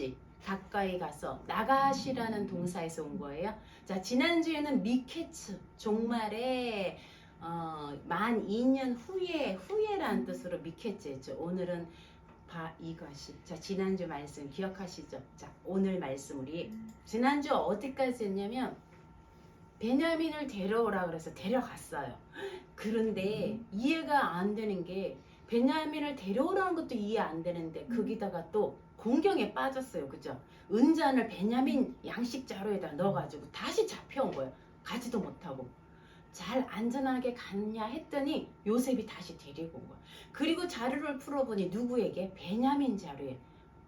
나가시 가까이 가서 나가시라는 동사에서 온 거예요. 자 지난주에는 미케츠 종말에 어, 만 2년 후에 후에라는 뜻으로 미케츠였죠. 오늘은 바 이것이 자 지난주 말씀 기억하시죠? 자 오늘 말씀 우리 지난주 어디까지 했냐면 베냐민을 데려오라 그래서 데려갔어요. 그런데 이해가 안 되는 게 베냐민을 데려오라는 것도 이해 안 되는데 거기다가 또 공경에 빠졌어요. 그죠? 은잔을 베냐민 양식 자루에다 넣어가지고 다시 잡혀온 거예요. 가지도 못하고. 잘 안전하게 갔냐 했더니 요셉이 다시 데리고 온 거야. 그리고 자루를 풀어보니 누구에게? 베냐민 자루에.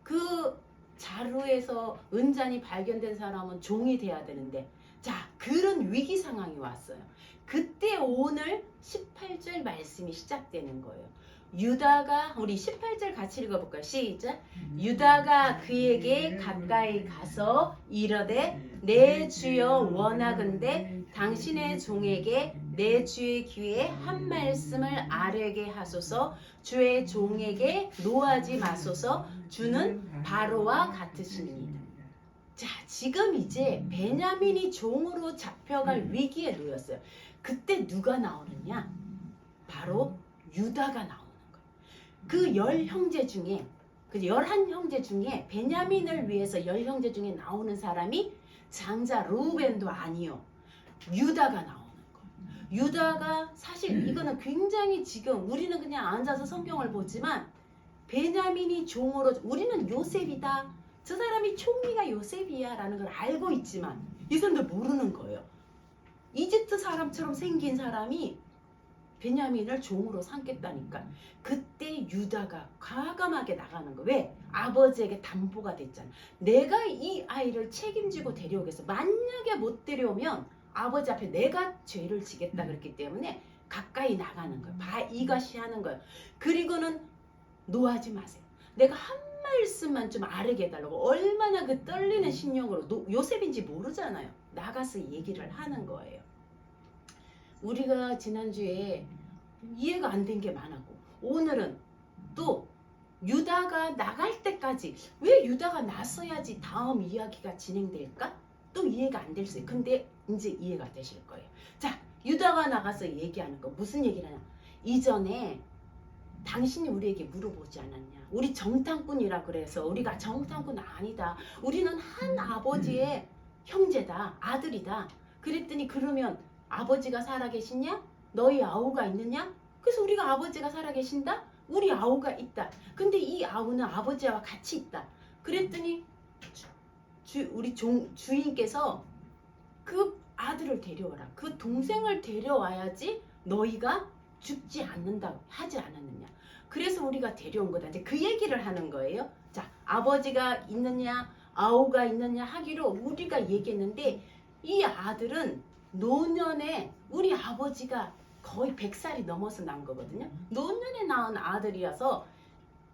그 자루에서 은잔이 발견된 사람은 종이 돼야 되는데 자 그런 위기 상황이 왔어요. 그때 오늘 18절 말씀이 시작되는 거예요. 유다가 우리 18절 같이 읽어볼까요? 시작. 유다가 그에게 가까이 가서 이르되 내 주여 원하건대 당신의 종에게 내 주의 귀에 한 말씀을 아뢰게 하소서 주의 종에게 노하지 마소서 주는 바로와 같으시니이다. 자 지금 이제 베냐민이 종으로 잡혀갈 위기에 놓였어요. 그때 누가 나오느냐? 바로 유다가 거예요. 그 열 형제 중에 그 열한 형제 중에 베냐민을 위해서 열 형제 중에 나오는 사람이 장자 루벤도 아니요. 유다가 나오는 거예요. 유다가 사실 이거는 굉장히 지금 우리는 그냥 앉아서 성경을 보지만 베냐민이 종으로 우리는 요셉이다. 저 사람이 총리가 요셉이야라는 걸 알고 있지만 이 사람들 모르는 거예요. 이집트 사람처럼 생긴 사람이 베냐민을 종으로 삼겠다니까. 그때 유다가 과감하게 나가는 거. 왜? 아버지에게 담보가 됐잖아. 내가 이 아이를 책임지고 데려오겠어 만약에 못 데려오면 아버지 앞에 내가 죄를 지겠다 그랬기 때문에 가까이 나가는 거예요 바 이것이 하는 거예요 그리고는 노하지 마세요. 내가 한 말씀만 좀 아르게 해달라고 얼마나 그 떨리는 신용으로 노- 요셉인지 모르잖아요. 나가서 얘기를 하는 거예요. 우리가 지난주에 이해가 안 된 게 많았고 오늘은 또 유다가 나갈 때까지 왜 유다가 났어야지 다음 이야기가 진행될까? 또 이해가 안 될 수 있어요. 근데 이제 이해가 되실 거예요. 자, 유다가 나가서 얘기하는 거 무슨 얘기를 하냐? 이전에 당신이 우리에게 물어보지 않았냐? 우리 정탐꾼이라 그래서 우리가 정탐꾼 아니다. 우리는 한 아버지의 형제다, 아들이다. 그랬더니 그러면 아버지가 살아계시냐? 너희 아우가 있느냐? 그래서 우리가 아버지가 살아계신다? 우리 아우가 있다. 근데 이 아우는 아버지와 같이 있다. 그랬더니 주, 주- 우리 종, 주인께서 그 아들을 데려와라. 그 동생을 데려와야지 너희가 죽지 않는다 하지 않았느냐. 그래서 우리가 데려온 거다. 이제 그 얘기를 하는 거예요. 자, 아버지가 있느냐, 아우가 있느냐 하기로 우리가 얘기했는데 이 아들은 노년에 우리 아버지가 거의 100살이 넘어서 난 거거든요. 노년에 낳은 아들이어서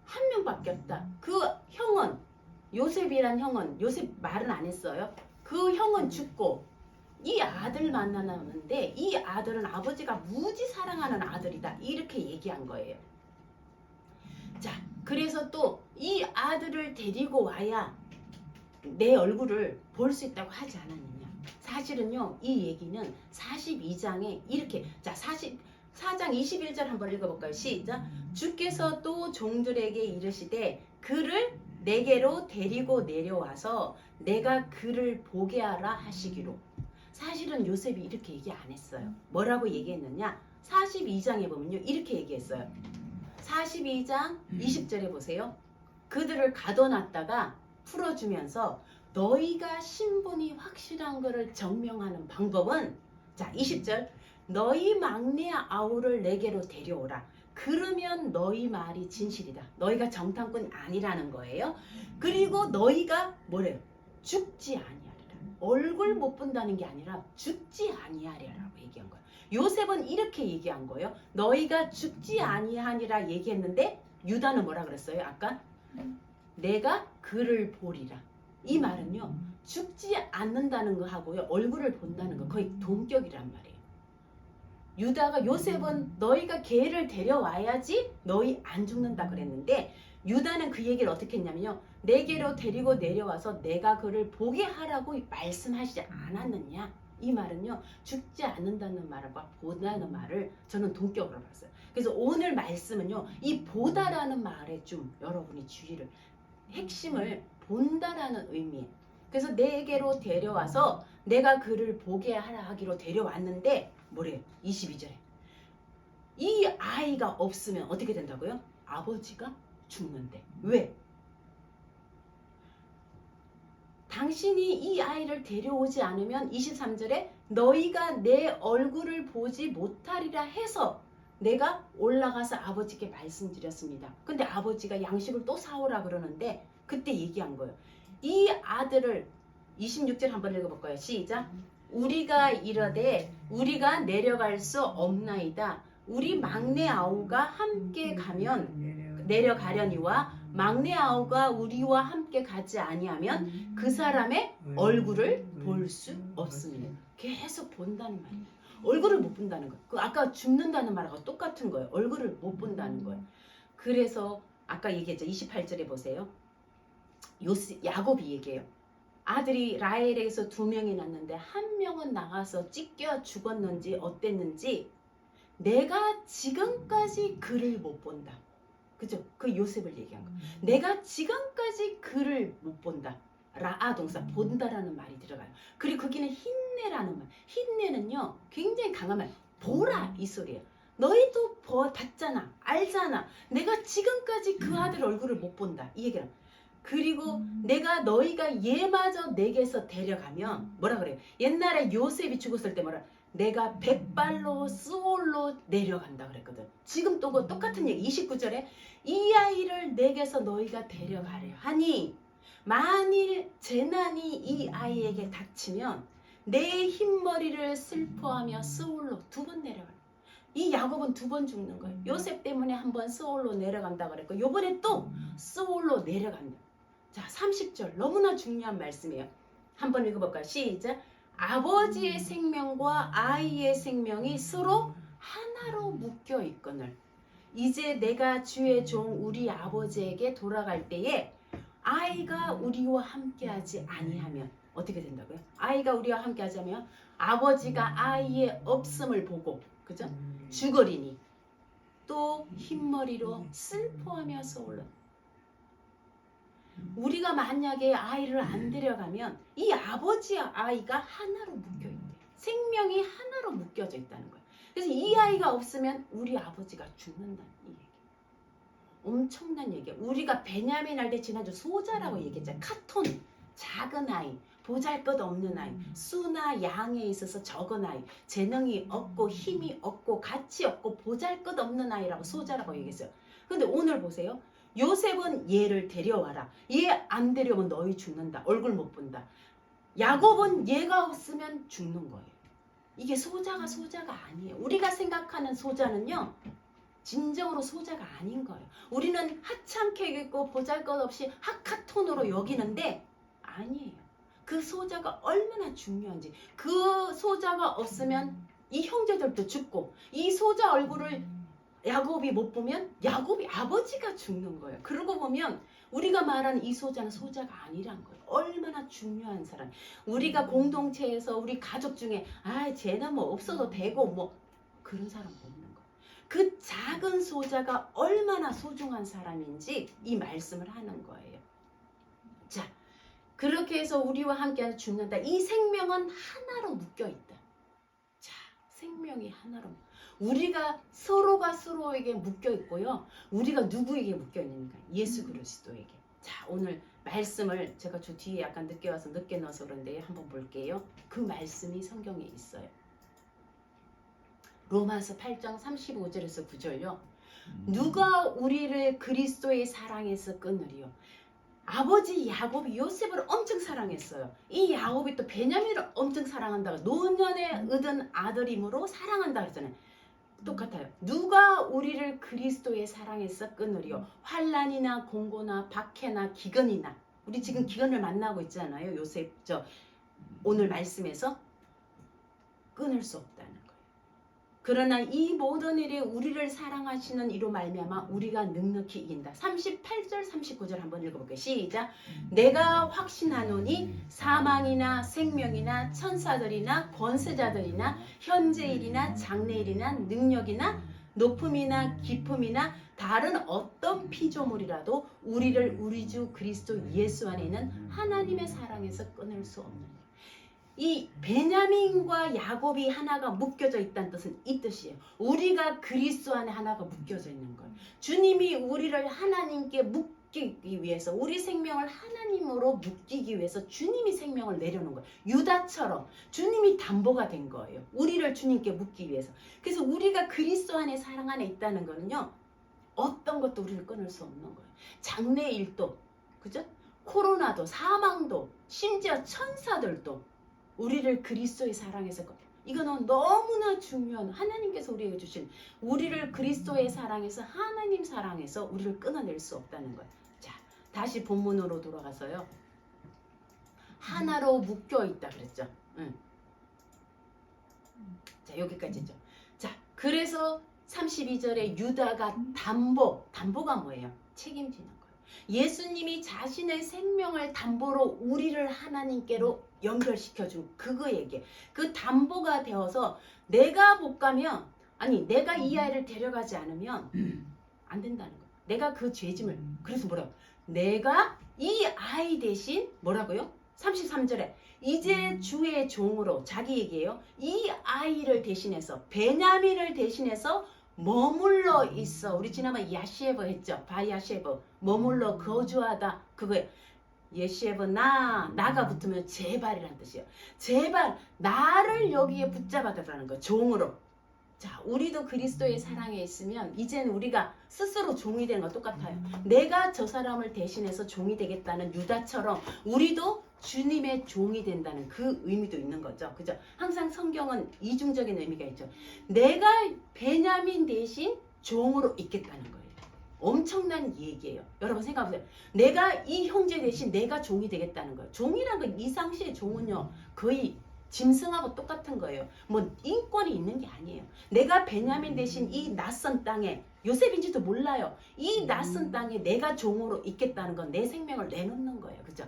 한 명밖에 없다. 그 형은 요셉이란 형은 요셉 말은 안 했어요. 그 형은 죽고 이 아들 만나는데 이 아들은 아버지가 무지 사랑하는 아들이다. 이렇게 얘기한 거예요. 자, 그래서 또 이 아들을 데리고 와야 내 얼굴을 볼 수 있다고 하지 않았느냐. 사실은요, 이 얘기는 42장에 이렇게, 자, 44장 21절 한번 읽어볼까요? 시작. 주께서 또 종들에게 이르시되 그를 내게로 데리고 내려와서 내가 그를 보게 하라 하시기로. 사실은 요셉이 이렇게 얘기 안 했어요. 뭐라고 얘기했느냐? 42장에 보면요, 이렇게 얘기했어요. 42장 20절에 보세요. 그들을 가둬놨다가 풀어주면서 너희가 신분이 확실한 것을 증명하는 방법은 자 20절. 너희 막내 아우를 내게로 데려오라. 그러면 너희 말이 진실이다. 너희가 정탐꾼 아니라는 거예요. 그리고 너희가 뭐래요? 죽지 아니하리라. 얼굴 못 본다는 게 아니라 죽지 아니하리라고 얘기한 거예요 요셉은 이렇게 얘기한 거예요. 너희가 죽지 아니하니라 얘기했는데 유다는 뭐라 그랬어요? 아까? 내가 그를 보리라 이 말은요 죽지 않는다는 거 하고요 얼굴을 본다는 거 거의 동격이란 말이에요. 유다가 요셉은 너희가 걔를 데려와야지 너희 안 죽는다 그랬는데 유다는 그 얘기를 어떻게 했냐면요. 내게로 데리고 내려와서 내가 그를 보게 하라고 말씀하시지 않았느냐. 이 말은요. 죽지 않는다는 말과 보다는 말을 저는 동격으로 봤어요. 그래서 오늘 말씀은요. 이 보다라는 말에 좀 여러분이 주의를 핵심을 본다라는 의미예요. 그래서 내게로 데려와서 내가 그를 보게 하라 하기로 데려왔는데 뭐래요? 22절에 이 아이가 없으면 어떻게 된다고요? 아버지가 죽는데 왜? 당신이 이 아이를 데려오지 않으면 23절에 너희가 내 얼굴을 보지 못하리라 해서 내가 올라가서 아버지께 말씀드렸습니다. 근데 아버지가 양식을 또 사오라 그러는데 그때 얘기한 거예요. 이 아들을 26절 한번 읽어볼까요? 시작. 우리가 이르되 우리가 내려갈 수 없나이다. 우리 막내 아우가 함께 가면 내려가려니와 막내 아우가 우리와 함께 가지 아니하면 그 사람의 얼굴을 볼 수 없습니다. 계속 본다는 말이에요. 얼굴을 못 본다는 거예요. 그 아까 죽는다는 말하고 똑같은 거예요. 얼굴을 못 본다는 거예요. 그래서 아까 얘기했죠. 28절에 보세요. 요스 야곱이 얘기해요. 아들이 라헬에서 두 명이 났는데 한 명은 나가서 찢겨 죽었는지 어땠는지 내가 지금까지 그를 못 본다. 그죠? 그 요셉을 얘기한 거. 내가 지금까지 그를 못 본다. 라아 동사 본다라는 말이 들어가요. 그리고 거기는 힘내라는 말. 힘내는요 굉장히 강한 말. 보라 이 소리예요. 너희도 보 봤잖아, 알잖아. 내가 지금까지 그 아들 얼굴을 못 본다. 이 얘기를. 그리고 내가 너희가 얘마저 내게서 데려가면 뭐라 그래요? 옛날에 요셉이 죽었을 때 뭐라? 내가 백발로 스올로 내려간다 그랬거든. 지금 또 그 똑같은 얘기 29절에 이 아이를 내게서 너희가 데려가려 하니 만일 재난이 이 아이에게 닥치면 내 흰머리를 슬퍼하며 스올로 두 번 내려가. 이 야곱은 두 번 죽는 거예요. 요셉 때문에 한 번 스올로 내려간다 그랬고 요번에 또 스올로 내려간다. 자, 30절 너무나 중요한 말씀이에요. 한번 읽어볼까요? 시작. 아버지의 생명과 아이의 생명이 서로 하나로 묶여 있거늘 이제 내가 주의 종 우리 아버지에게 돌아갈 때에 아이가 우리와 함께하지 아니하면 어떻게 된다고요? 아이가 우리와 함께하자면 아버지가 아이의 없음을 보고 그죠? 죽으리니 또 흰머리로 슬퍼하며 서올라 우리가 만약에 아이를 안 데려가면 이 아버지와 아이가 하나로 묶여 있대. 생명이 하나로 묶여져 있다는 거예요. 그래서 이 아이가 없으면 우리 아버지가 죽는다는 이 얘기. 엄청난 얘기야. 우리가 베냐민 할 때 지난주 소자라고 얘기했잖아요. 카톤, 작은 아이, 보잘것 없는 아이, 수나 양에 있어서 적은 아이, 재능이 없고 힘이 없고 가치 없고 보잘것 없는 아이라고 소자라고 얘기했어요. 근데 오늘 보세요. 요셉은 얘를 데려와라. 얘 안 데려오면 너희 죽는다. 얼굴 못 본다. 야곱은 얘가 없으면 죽는 거예요. 이게 소자가 소자가 아니에요. 우리가 생각하는 소자는요. 진정으로 소자가 아닌 거예요. 우리는 하찮게 여기고 보잘것없이 하카톤으로 여기는데 아니에요. 그 소자가 얼마나 중요한지 그 소자가 없으면 이 형제들도 죽고 이 소자 얼굴을 야곱이 못 보면 야곱이 아버지가 죽는 거예요. 그러고 보면 우리가 말하는 이 소자는 소자가 아니란 거예요. 얼마나 중요한 사람. 우리가 공동체에서 우리 가족 중에 아 쟤는 뭐 없어도 되고 뭐 그런 사람 없는 거예요. 그 작은 소자가 얼마나 소중한 사람인지 이 말씀을 하는 거예요. 자 그렇게 해서 우리와 함께 죽는다. 이 생명은 하나로 묶여 있다. 자 생명이 하나로 묶여 우리가 서로가 서로에게 묶여 있고요. 우리가 누구에게 묶여 있는가? 예수 그리스도에게. 자, 오늘 말씀을 제가 저 뒤에 약간 늦게 와서 늦게 넣어서 그런데 한번 볼게요. 그 말씀이 성경에 있어요. 로마서 8장 35절에서 9절요. 누가 우리를 그리스도의 사랑에서 끊으리요? 아버지 야곱이 요셉을 엄청 사랑했어요. 이 야곱이 또 베냐민을 엄청 사랑한다고 노년에 얻은 아들이므로 사랑한다 그랬잖아요. 똑같아요. 누가 우리를 그리스도의 사랑에서 끊으리요? 환란이나 공고나 박해나 기근이나 우리 지금 기근을 만나고 있잖아요. 요셉 저 오늘 말씀에서 끊을 수 없다는. 그러나 이 모든 일이 우리를 사랑하시는 이로 말미암아 우리가 넉넉히 이긴다. 38절 39절 한번 읽어볼게요. 시작. 내가 확신하노니 사망이나 생명이나 천사들이나 권세자들이나 현재일이나 장래일이나 능력이나 높음이나 깊음이나 다른 어떤 피조물이라도 우리를 우리 주 그리스도 예수 안에 있는 하나님의 사랑에서 끊을 수 없는 이 베냐민과 야곱이 하나가 묶여져 있다는 뜻은 이 뜻이에요. 우리가 그리스도 안에 하나가 묶여져 있는 거예요. 주님이 우리를 하나님께 묶이기 위해서 우리 생명을 하나님으로 묶이기 위해서 주님이 생명을 내려놓은 거예요. 유다처럼 주님이 담보가 된 거예요. 우리를 주님께 묶기 위해서. 그래서 우리가 그리스도 안에 사랑 안에 있다는 거는요. 어떤 것도 우리를 끊을 수 없는 거예요. 장래 일도 그죠? 코로나도 사망도 심지어 천사들도 우리를 그리스도의 사랑에서 꺼- 이거는 너무나 중요한 하나님께서 우리에게 주신 우리를 그리스도의 사랑에서 하나님 사랑에서 우리를 끊어낼 수 없다는 거예요. 자, 다시 본문으로 돌아가서요. 하나로 묶여 있다 그랬죠. 응. 자, 여기까지죠. 자, 그래서 32절에 유다가 담보, 담보가 뭐예요? 책임지는 거 예수님이 자신의 생명을 담보로 우리를 하나님께로 연결시켜 준 그거 얘기. 그 담보가 되어서 내가 못 가면 아니 내가 이 아이를 데려가지 않으면 안 된다는 거야. 내가 그 죄짐을 그래서 뭐라고? 내가 이 아이 대신 뭐라고요? 33절에 이제 주의 종으로 자기 얘기예요. 이 아이를 대신해서 베냐민을 대신해서 머물러 있어. 우리 지난번 야시에버 했죠. 바야시에버 머물러 거주하다 그거예요. 예시에버 나 나가 붙으면 제발이란 뜻이에요. 제발 나를 여기에 붙잡아 달라는 거 종으로. 자, 우리도 그리스도의 사랑에 있으면 이젠 우리가 스스로 종이 되는 거 똑같아요. 내가 저 사람을 대신해서 종이 되겠다는 유다처럼 우리도 주님의 종이 된다는 그 의미도 있는 거죠. 그죠? 항상 성경은 이중적인 의미가 있죠. 내가 베냐민 대신 종으로 있겠다는 거예요. 엄청난 얘기예요. 여러분 생각해보세요. 내가 이 형제 대신 내가 종이 되겠다는 거예요. 종이란 건 이상시의 종은요. 거의 짐승하고 똑같은 거예요. 뭐 인권이 있는 게 아니에요. 내가 베냐민 대신 이 낯선 땅에 요셉인지도 몰라요. 이 낯선 땅에 내가 종으로 있겠다는 건 내 생명을 내놓는 거예요. 그죠?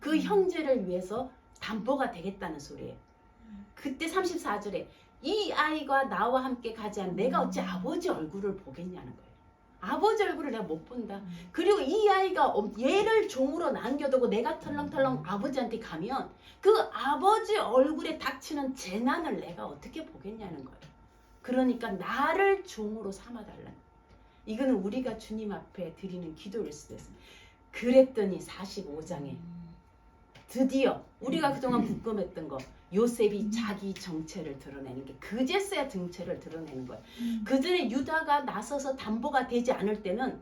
그 형제를 위해서 담보가 되겠다는 소리예요. 그때 34절에 이 아이가 나와 함께 가지 않은 내가 어찌 아버지 얼굴을 보겠냐는 거예요. 아버지 얼굴을 내가 못 본다. 그리고 이 아이가 엄- 얘를 종으로 남겨두고 내가 털렁털렁 아버지한테 가면 그 아버지 얼굴에 닥치는 재난을 내가 어떻게 보겠냐는 거예요. 그러니까 나를 종으로 삼아달라. 이거는 우리가 주님 앞에 드리는 기도일 수도 있습니다. 그랬더니 45장에 드디어 우리가 그동안 궁금했던 거 요셉이 자기 정체를 드러내는 게 그제서야 정체를 드러내는 거예요. 그 전에 유다가 나서서 담보가 되지 않을 때는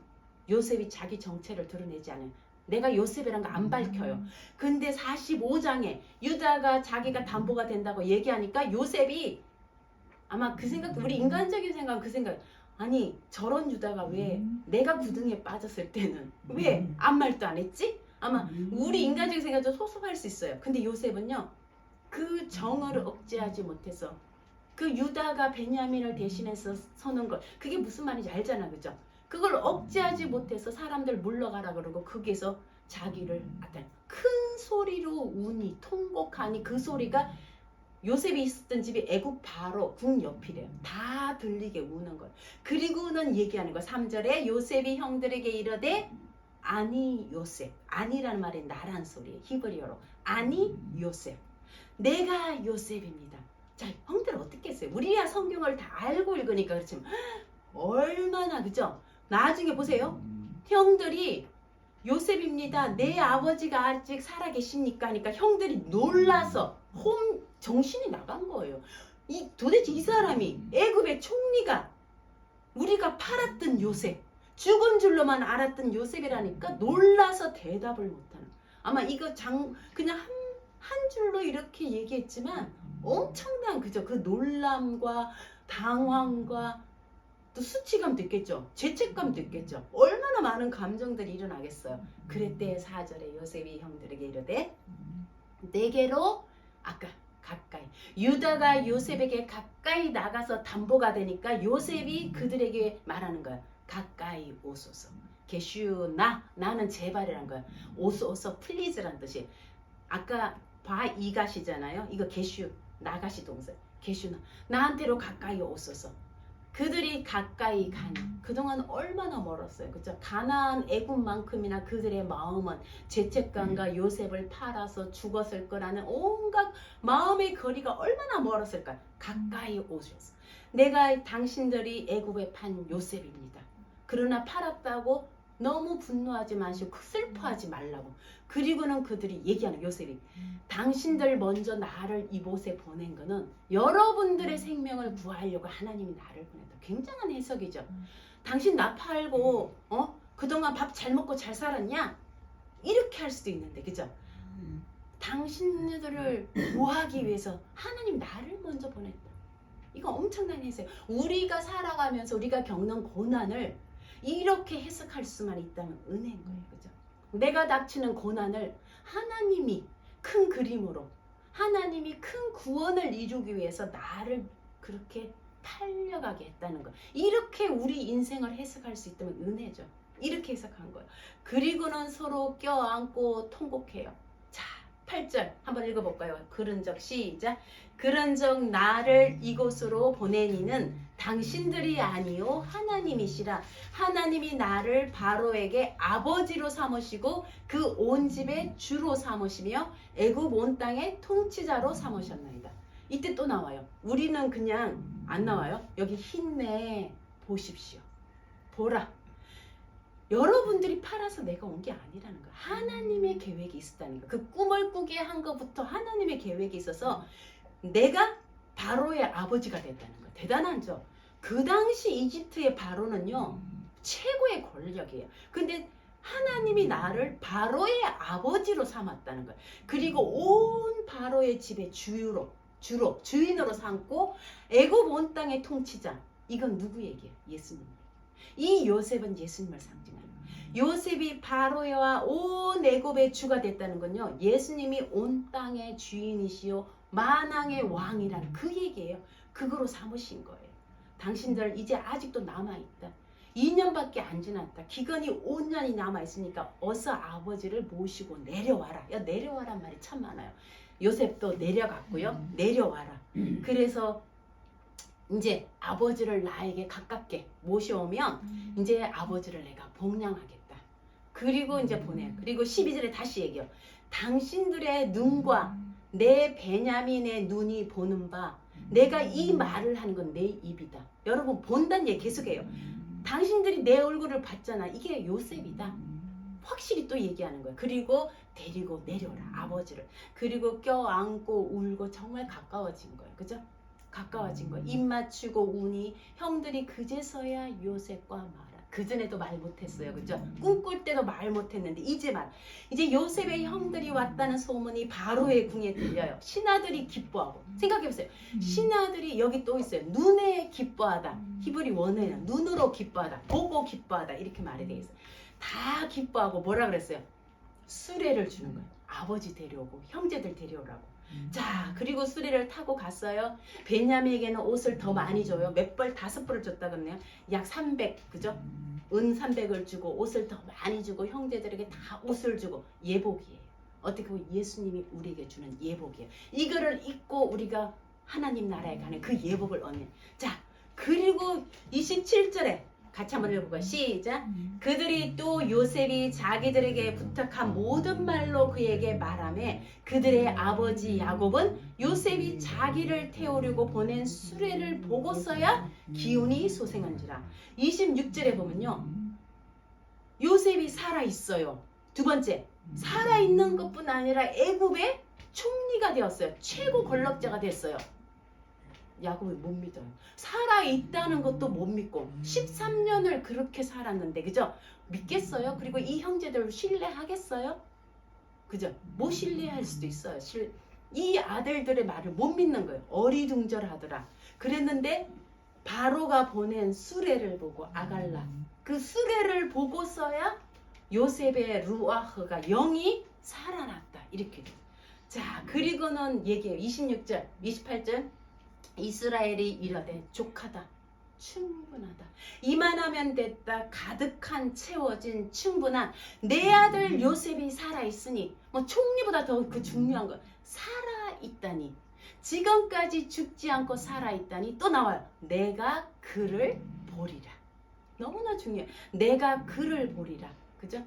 요셉이 자기 정체를 드러내지 않아요. 내가 요셉이란 거 안 밝혀요. 근데 45장에 유다가 자기가 담보가 된다고 얘기하니까 요셉이 아마 그 생각, 우리 인간적인 생각은 그 생각, 아니 저런 유다가 왜 내가 구덩이에 빠졌을 때는 왜 아무 말도 안 했지? 아마 우리 인간적인 생각도 소소할 수 있어요. 근데 요셉은요, 그 정을 억제하지 못해서 그 유다가 베냐민을 대신해서 서는 것, 그게 무슨 말인지 알잖아, 그죠? 그걸 억제하지 못해서 사람들 물러가라 그러고 거기서 자기를 어떤 큰 소리로 우니 통곡하니 그 소리가 요셉이 있었던 집이 애굽 바로 궁 옆이래요. 다 들리게 우는 거예요. 그리고는 얘기하는 거 3절에 요셉이 형들에게 이르되 아니 요셉 아니라는 말이 나란 소리예요. 히브리어로 아니 요셉 내가 요셉입니다. 자 형들 어떻게 했어요? 우리야 성경을 다 알고 읽으니까 그렇지만 얼마나 그죠? 나중에 보세요. 형들이 요셉입니다. 내 아버지가 아직 살아 계십니까? 하니까 형들이 놀라서 홈 정신이 나간 거예요. 이 도대체 이 사람이 애굽의 총리가 우리가 팔았던 요셉 죽은 줄로만 알았던 요셉이라니까 놀라서 대답을 못하는. 아마 이거 장 그냥 한, 한 줄로 이렇게 얘기했지만 엄청난 그죠 그 놀람과 당황과 또 수치감도 있겠죠 죄책감도 있겠죠 얼마나 많은 감정들이 일어나겠어요 그랬대 사절에 요셉이 형들에게 이르되 내게로 아까 가까이. 유다가 요셉에게 가까이 나가서 담보가 되니까 요셉이 그들에게 말하는 거야. 가까이 오소서. 게슈 나 나는 제발이란 거야. 오소서 플리즈란 뜻이. 아까 바 이가시잖아요. 이거 게슈 나가시 동사. 게슈 나 나한테로 가까이 오소서. 그들이 가까이 가니 그동안 얼마나 멀었어요. 그죠? 가나안 애국만큼이나 그들의 마음은 죄책감과 요셉을 팔아서 죽었을 거라는 온갖 마음의 거리가 얼마나 멀었을까? 가까이 오셨어. 내가 당신들이 애굽에 판 요셉입니다. 그러나 팔았다고 너무 분노하지 마시고 슬퍼하지 말라고. 그리고는 그들이 얘기하는 요셉이 당신들 먼저 나를 이곳에 보낸 거는 여러분들의 생명을 구하려고 하나님이 나를 보냈다. 굉장한 해석이죠. 당신 나 팔고 어 그동안 밥 잘 먹고 잘 살았냐? 이렇게 할 수도 있는데 그죠? 당신들을 구하기 위해서 하나님 나를 먼저 보냈다. 이거 엄청난 해석. 우리가 살아가면서 우리가 겪는 고난을 이렇게 해석할 수만 있다면 은혜인 거예요. 그죠? 내가 닥치는 고난을 하나님이 큰 그림으로 하나님이 큰 구원을 이루기 위해서 나를 그렇게 팔려가게 했다는 거. 이렇게 우리 인생을 해석할 수 있다면 은혜죠. 이렇게 해석한 거예요. 그리고는 서로 껴안고 통곡해요. 자, 8절 한번 읽어볼까요? 그런적 시작. 그런적 나를 이곳으로 보내니는 당신들이 아니요 하나님이시라. 하나님이 나를 바로에게 아버지로 삼으시고 그 온 집의 주로 삼으시며 애굽 온 땅의 통치자로 삼으셨나이다. 이때 또 나와요. 우리는 그냥 안 나와요. 여기 힘내 보십시오. 보라. 여러분들이 팔아서 내가 온 게 아니라는 거야. 하나님의 계획이 있었다는 거야. 그 꿈을 꾸게 한 것부터 하나님의 계획이 있어서 내가 바로의 아버지가 됐다는 거야. 대단하죠. 그 당시 이집트의 바로는요 최고의 권력이에요. 근데 하나님이 나를 바로의 아버지로 삼았다는 거예요. 그리고 온 바로의 집의 주로 주로 주인으로 삼고 애굽 온 땅의 통치자. 이건 누구 얘기예요? 예수님. 이 요셉은 예수님을 거예요. 요셉이 바로와 온 애굽의 주가 됐다는 건요. 예수님이 온 땅의 주인이시요 만왕의 왕이라는 그 얘기예요. 그거로 삼으신 거예요. 당신들 이제 아직도 남아 있다. 2년밖에 안 지났다. 기간이 5년이 남아 있으니까 어서 아버지를 모시고 내려와라. 야 내려와란 말이 참 많아요. 요셉도 내려갔고요. 내려와라. 그래서 이제 아버지를 나에게 가깝게 모셔오면 이제 아버지를 내가 복양하겠다. 그리고 이제 보내요. 그리고 12절에 다시 얘기해요. 당신들의 눈과 내 베냐민의 눈이 보는 바 내가 이 말을 하는 건 내 입이다. 여러분 본다는 얘기 계속해요. 당신들이 내 얼굴을 봤잖아. 이게 요셉이다. 확실히 또 얘기하는 거예요. 그리고 데리고 내려오라 아버지를. 그리고 껴안고 울고 정말 가까워진 거예요. 그죠? 가까워진 거예요. 입 맞추고 우니 형들이 그제서야 요셉과 말하. 그 전에도 말 못했어요. 그죠? 꿈꿀 때도 말 못했는데 이제 말. 이제 요셉의 형들이 왔다는 소문이 바로의 궁에 들려요. 신하들이 기뻐하고. 생각해보세요. 신하들이 여기 또 있어요. 눈에 기뻐하다. 히브리 원어에는 눈으로 기뻐하다. 보고 기뻐하다. 이렇게 말이 되어 있어요. 다 기뻐하고 뭐라 그랬어요? 수레를 주는 거예요. 아버지 데려오고 형제들 데려오라고. 자, 그리고 수레를 타고 갔어요. 베냐민에게는 옷을 더 많이 줘요. 몇 벌, 다섯 벌을 줬다 그러네요. 약 300, 그죠? 은 300을 주고 옷을 더 많이 주고 형제들에게 다 옷을 주고 예복이에요. 어떻게 보면 예수님이 우리에게 주는 예복이에요. 이거를 입고 우리가 하나님 나라에 가는 그 예복을 얻는. 자, 그리고 27절에 같이 한번 읽어볼까요? 시작. 그들이 또 요셉이 자기들에게 부탁한 모든 말로 그에게 말하며 그들의 아버지 야곱은 요셉이 자기를 태우려고 보낸 수레를 보고서야 기운이 소생한지라. 26절에 보면요. 요셉이 살아 있어요. 두 번째, 살아 있는 것뿐 아니라 애굽의 총리가 되었어요. 최고 권력자가 됐어요. 야곱이 못 믿어요. 살아 있다는 것도 못 믿고 13년을 그렇게 살았는데 그죠? 믿겠어요? 그리고 이 형제들을 신뢰하겠어요? 그죠? 못 신뢰할 수도 있어요. 실- 이 아들들의 말을 못 믿는 거예요. 어리둥절하더라. 그랬는데 바로가 보낸 수레를 보고 아갈라 그 수레를 보고서야 요셉의 루아흐가 영이 살아났다 이렇게 돼. 자, 그리고는 얘기해요. 26절, 28절. 이스라엘이 이러되 족하다. 충분하다. 이만하면 됐다. 가득한 채워진 충분한 내 아들 요셉이 살아 있으니 뭐 총리보다 더 그 중요한 거 살아 있다니. 지금까지 죽지 않고 살아 있다니 또 나와요. 내가 그를 보리라. 너무나 중요해. 내가 그를 보리라. 그죠?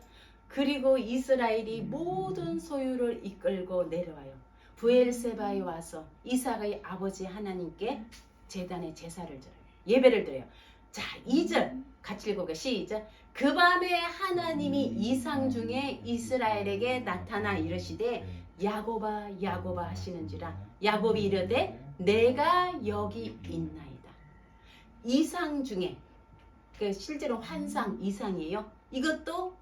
그리고 이스라엘이 모든 소유를 이끌고 내려와요. 부엘세바에 와서 이삭의 아버지 하나님께 제단에 제사를 드려요. 예배를 드려요. 자, 2절 같이 읽어볼게요. 시작. 그 밤에 하나님이 이상 중에 이스라엘에게 나타나 이르시되 야고바 야고바 하시는지라 야곱이 이르되 내가 여기 있나이다. 이상 중에 그 실제로 환상 이상이에요. 이것도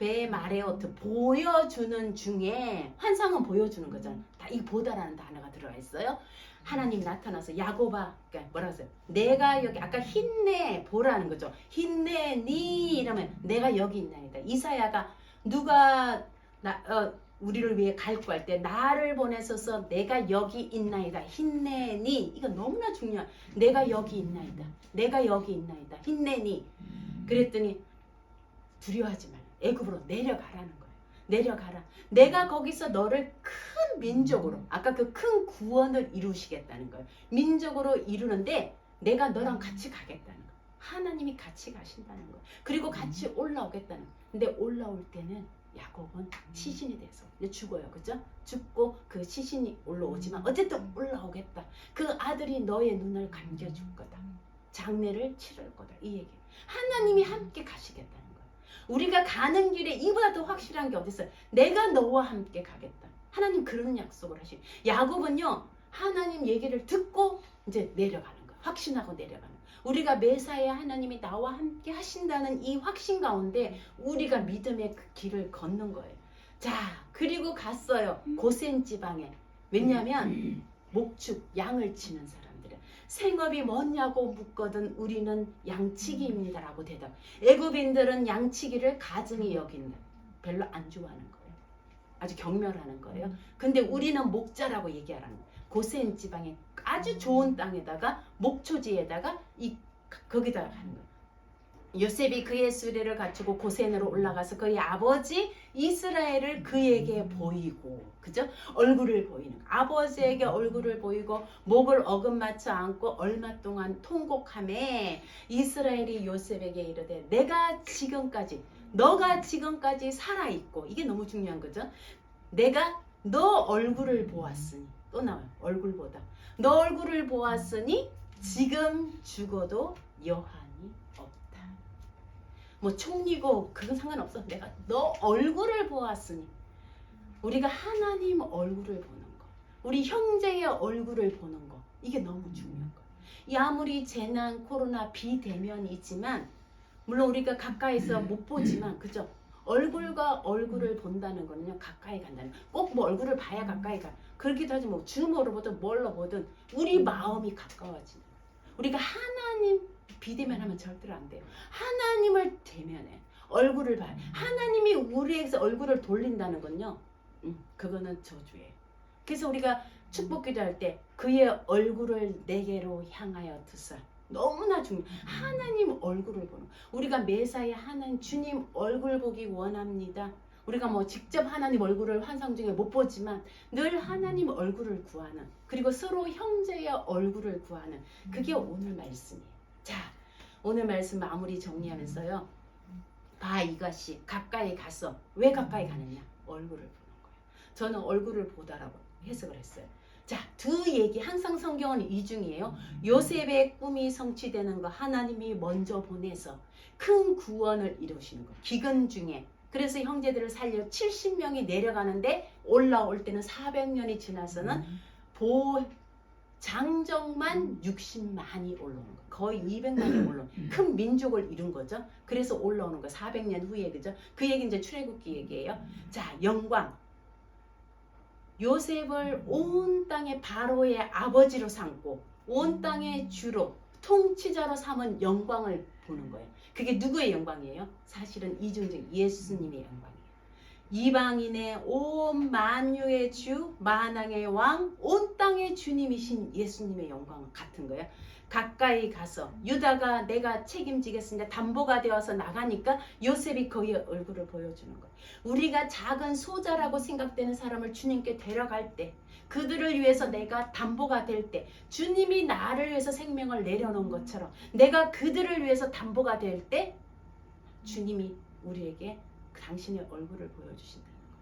베마레오트 보여주는 중에 환상은 보여주는 거잖아. 다이 보다라는 단어가 들어가 있어요. 하나님 나타나서 야고바 그러니까 뭐라 그랬어요? 내가 여기 아까 힘내 보라는 거죠. 힘내니 이러면 내가 여기 있나이다. 이사야가 누가 나 어, 우리를 위해 갈구할 때 나를 보내서서 내가 여기 있나이다. 힘내니 이거 너무나 중요한. 내가 여기 있나이다. 내가 여기 있나이다. 힘내니 그랬더니 두려워하지 말라. 애굽으로 내려가라는 거예요. 내려가라. 내가 거기서 너를 큰 민족으로 아까 그 큰 구원을 이루시겠다는 거예요. 민족으로 이루는데 내가 너랑 같이 가겠다는 거예요. 하나님이 같이 가신다는 거예요. 그리고 같이 올라오겠다는 거예요. 근데 올라올 때는 야곱은 시신이 돼서 죽어요. 그죠? 죽고 그 시신이 올라오지만 어쨌든 올라오겠다. 그 아들이 너의 눈을 감겨줄 거다. 장례를 치를 거다. 이 얘기. 하나님이 함께 가시겠다는 거예요. 우리가 가는 길에 이보다 더 확실한 게 어딨어요? 내가 너와 함께 가겠다. 하나님 그런 약속을 하시. 야곱은요 하나님 얘기를 듣고 이제 내려가는 거예요. 확신하고 내려가는. 거예요. 우리가 매사에 하나님이 나와 함께 하신다는 이 확신 가운데 우리가 믿음의 그 길을 걷는 거예요. 자 그리고 갔어요 고센 지방에. 왜냐하면 목축 양을 치는 사람들은 생업이 뭐냐고 묻거든 우리는 양치기입니다라고 대답. 애굽인들은 양치기를 가증히 여긴다. 별로 안 좋아하는 거예요. 아주 경멸하는 거예요. 근데 우리는 목자라고 얘기하라는 거예요. 고센 지방에 아주 좋은 땅에다가 목초지에다가 이 거기다가 하는 거예요. 요셉이 그의 수레를 갖추고 고센으로 올라가서 그의 아버지 이스라엘을 그에게 보이고 그죠? 얼굴을 보이는 거. 아버지에게 얼굴을 보이고 목을 어긋맞춰 안고 얼마 동안 통곡함에 이스라엘이 요셉에게 이르되 내가 지금까지 너가 지금까지 살아 있고 이게 너무 중요한 거죠. 내가 너 얼굴을 보았으니 또 나와요. 얼굴보다 너 얼굴을 보았으니 지금 죽어도 없다. 뭐 총리고 그건 상관없어. 내가 너 얼굴을 보았으니 우리가 하나님 얼굴을 보는 거, 우리 형제의 얼굴을 보는 거 이게 너무 중요한 거. 이 아무리 재난, 코로나, 비대면이지만 물론 우리가 가까이서 못 보지만 그죠? 얼굴과 얼굴을 본다는 거는요 가까이 간다는 꼭 뭐 얼굴을 봐야 가까이 가 그렇기도 하지 뭐 줌으로 보든 뭘로 보든 우리 마음이 가까워지는. 우리가 하나님 비대면하면 절대로 안 돼요 하나님을 대면해 얼굴을 봐요 하나님이 우리에게서 얼굴을 돌린다는 건요 음, 그거는 저주예요 그래서 우리가 축복 기도 할 때 그의 얼굴을 내게로 향하여 두사 너무나 중요. 하나님 얼굴을 보는. 거. 우리가 매사에 하나님 주님 얼굴 보기 원합니다. 우리가 뭐 직접 하나님 얼굴을 환상 중에 못 보지만 늘 하나님 얼굴을 구하는 그리고 서로 형제의 얼굴을 구하는 그게 오늘 말씀이에요. 자, 오늘 말씀 마무리 정리하면서요. 봐 이것이 가까이 가서 왜 가까이 가느냐? 얼굴을 보는 거예요. 저는 얼굴을 보다라고 해석을 했어요. 자, 두 얘기 항상 성경은 이중이에요. 요셉의 꿈이 성취되는 거 하나님이 먼저 보내서 큰 구원을 이루시는 거. 기근 중에 그래서 형제들을 살려 70명이 내려가는데 올라올 때는 400년이 지나서는 보 장정만 60만이 올라오는 거. 거의 200만이 올라오는 큰 민족을 이룬 거죠. 그래서 올라오는 거 400년 후에 그죠? 그 얘기 이제 출애굽기 얘기예요. 자, 영광 요셉을 온 땅의 바로의 아버지로 삼고 온 땅의 주로 통치자로 삼은 영광을 보는 거예요. 그게 누구의 영광이에요? 사실은 이중적 예수님의 영광이에요. 이방인의 온 만유의 주 만왕의 왕 온 땅의 주님이신 예수님의 영광 같은 거야. 가까이 가서 유다가 내가 책임지겠습니다. 담보가 되어서 나가니까 요셉이 거의 얼굴을 보여주는 거야. 우리가 작은 소자라고 생각되는 사람을 주님께 데려갈 때 그들을 위해서 내가 담보가 될 때 주님이 나를 위해서 생명을 내려놓은 것처럼 내가 그들을 위해서 담보가 될 때 주님이 우리에게 당신의 얼굴을 보여주신다는 거예요.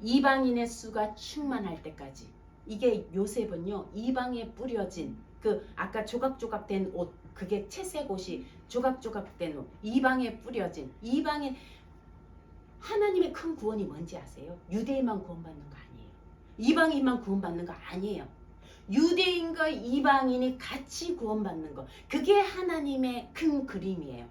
이방인의 수가 충만할 때까지 이게 요셉은요 이방에 뿌려진 그 아까 조각조각 된 옷 그게 채색 옷이 조각조각 된 옷 이방에 뿌려진 이방인 하나님의 큰 구원이 뭔지 아세요? 유대인만 구원받는 거 아니에요. 이방인만 구원받는 거 아니에요. 유대인과 이방인이 같이 구원받는 거 그게 하나님의 큰 그림이에요.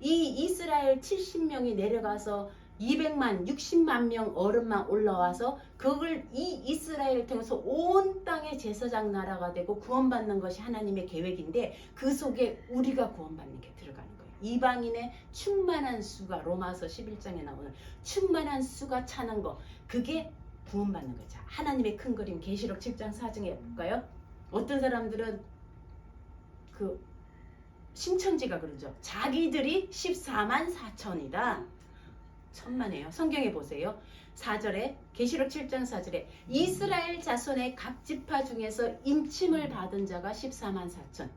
이 이스라엘 70명이 내려가서 200만, 60만 명 어른만 올라와서 그걸 이 이스라엘을 통해서 온 땅의 제사장 나라가 되고 구원받는 것이 하나님의 계획인데 그 속에 우리가 구원받는 게 들어가는 거예요. 이방인의 충만한 수가 로마서 11장에 나오는 충만한 수가 차는 거 그게 구원받는 거죠. 하나님의 큰 그림 계시록 7장 4장에 볼까요? 어떤 사람들은 그 신천지가 그러죠. 자기들이 14만 4천이다. 천만에요. 성경에 보세요. 4절에 계시록 7장 4절에 이스라엘 자손의 각 지파 중에서 인침을 받은 자가 14만 4천.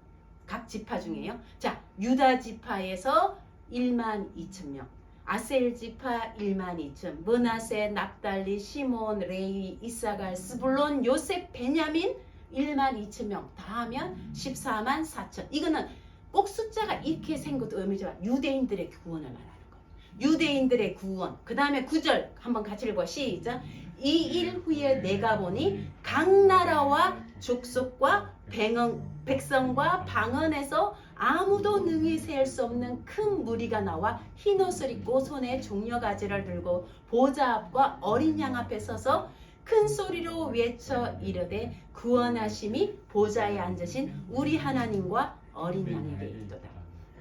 각 지파 중에요. 자, 유다 지파에서 1만 2천 명. 아셀 지파 1만 2천. 문하세, 납달리, 시몬, 레이, 이사갈, 스불론, 요셉, 베냐민 1만 2천 명. 다 하면 14만 4천. 이거는 꼭 숫자가 이렇게 생 것도 의미지만 유대인들의 구원을 말하는 거예요. 유대인들의 구원. 그 다음에 9절 한번 같이 읽어 시작. 이 일 후에 내가 보니 각 나라와 족속과 백성, 백성과 방언에서 아무도 능히 셀수 없는 큰 무리가 나와 흰 옷을 입고 손에 종려 가지를 들고 보좌 앞과 어린 양 앞에 서서 큰 소리로 외쳐 이르되 구원하심이 보좌에 앉으신 우리 하나님과 어린 양에게 있도다.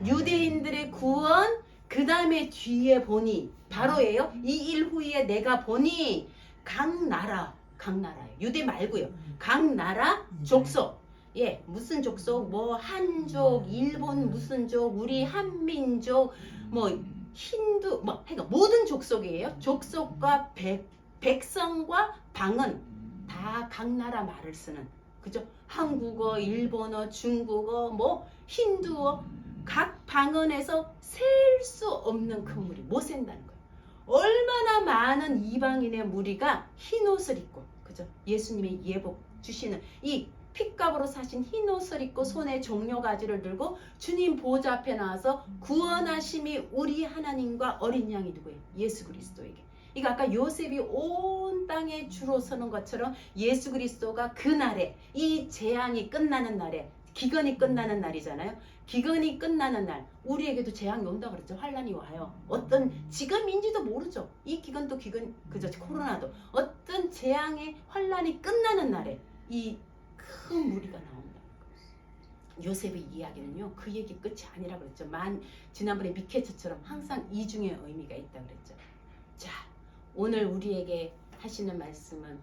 유대인들의 구원 그 다음에 뒤에 보니 바로예요. 이 일 후에 내가 보니 각 나라 각 나라예요. 유대 말고요. 각 나라 족속 예 무슨 족속 뭐 한족 일본 무슨 족 우리 한민족 뭐 힌두 뭐 그러니까 모든 족속이에요. 족속과 백 백성과 방언 다 각 나라 말을 쓰는 그죠? 한국어, 일본어, 중국어, 뭐 힌두어 각 방언에서 셀 수 없는 큰 무리 못 센다는 거예요. 얼마나 많은 이방인의 무리가 흰 옷을 입고 그죠? 예수님의 예복 주시는 이 핏값으로 사신 흰 옷을 입고 손에 종려 가지를 들고 주님 보좌 앞에 나와서 구원하심이 우리 하나님과 어린 양이 누구예요? 예수 그리스도에게. 이거 아까 요셉이 온 땅에 주로 서는 것처럼 예수 그리스도가 그날에 이 재앙이 끝나는 날에 기근이 끝나는 날이잖아요. 기근이 끝나는 날 우리에게도 재앙이 온다 그랬죠. 환란이 와요. 어떤 지금인지도 모르죠. 이 기근도 기근 그저 코로나도 어떤 재앙의 환란이 끝나는 날에 이 큰 무리가 나온다. 요셉의 이야기는요. 그 얘기 끝이 아니라 그랬죠. 만 지난번에 미케처처럼 항상 이중의 의미가 있다 그랬죠. 자, 오늘 우리에게 하시는 말씀은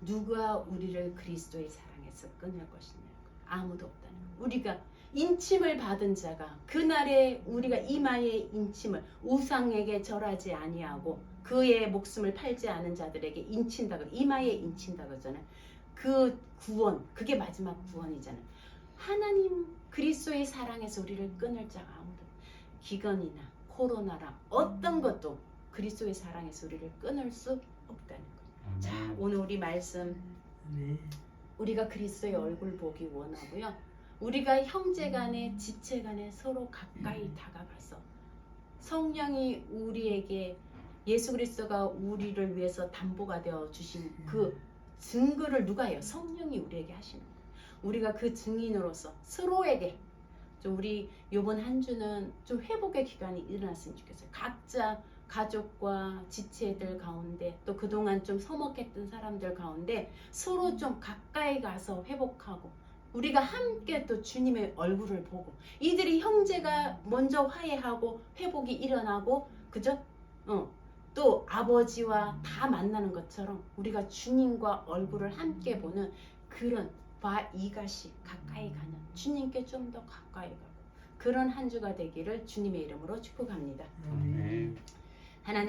누가 우리를 그리스도의 사랑에서 끊을 것이냐 아무도 없다는 거. 우리가 인침을 받은 자가 그날에 우리가 이마에 인침을 우상에게 절하지 아니하고 그의 목숨을 팔지 않은 자들에게 인친다 그 이마에 인친다 그러잖아요. 그 구원 그게 마지막 구원이잖아요. 하나님 그리스도의 사랑에서 우리를 끊을 자가 아무도 기근이나 코로나랑 어떤 것도 그리스도의 사랑에서 우리를 끊을 수 없다는 거예요. 자 오늘 우리 말씀 네. 우리가 그리스도의 얼굴 보기 원하고요. 우리가 형제 간에 지체 간에 서로 가까이 다가가서 성령이 우리에게 예수 그리스도가 우리를 위해서 담보가 되어 주신 그 증거를 누가 해요? 성령이 우리에게 하시는 거예요. 우리가 그 증인으로서 서로에게 좀 우리 요번 한 주는 좀 회복의 기간이 일어났으면 좋겠어요. 각자 가족과 지체들 가운데 또 그동안 좀 서먹했던 사람들 가운데 서로 좀 가까이 가서 회복하고 우리가 함께 또 주님의 얼굴을 보고 이들이 형제가 먼저 화해하고 회복이 일어나고 그죠? 어, 또 아버지와 다 만나는 것처럼 우리가 주님과 얼굴을 함께 보는 그런 바 이가시 가까이 가는 주님께 좀 더 가까이 가고 그런 한 주가 되기를 주님의 이름으로 축복합니다. 아멘. 하나님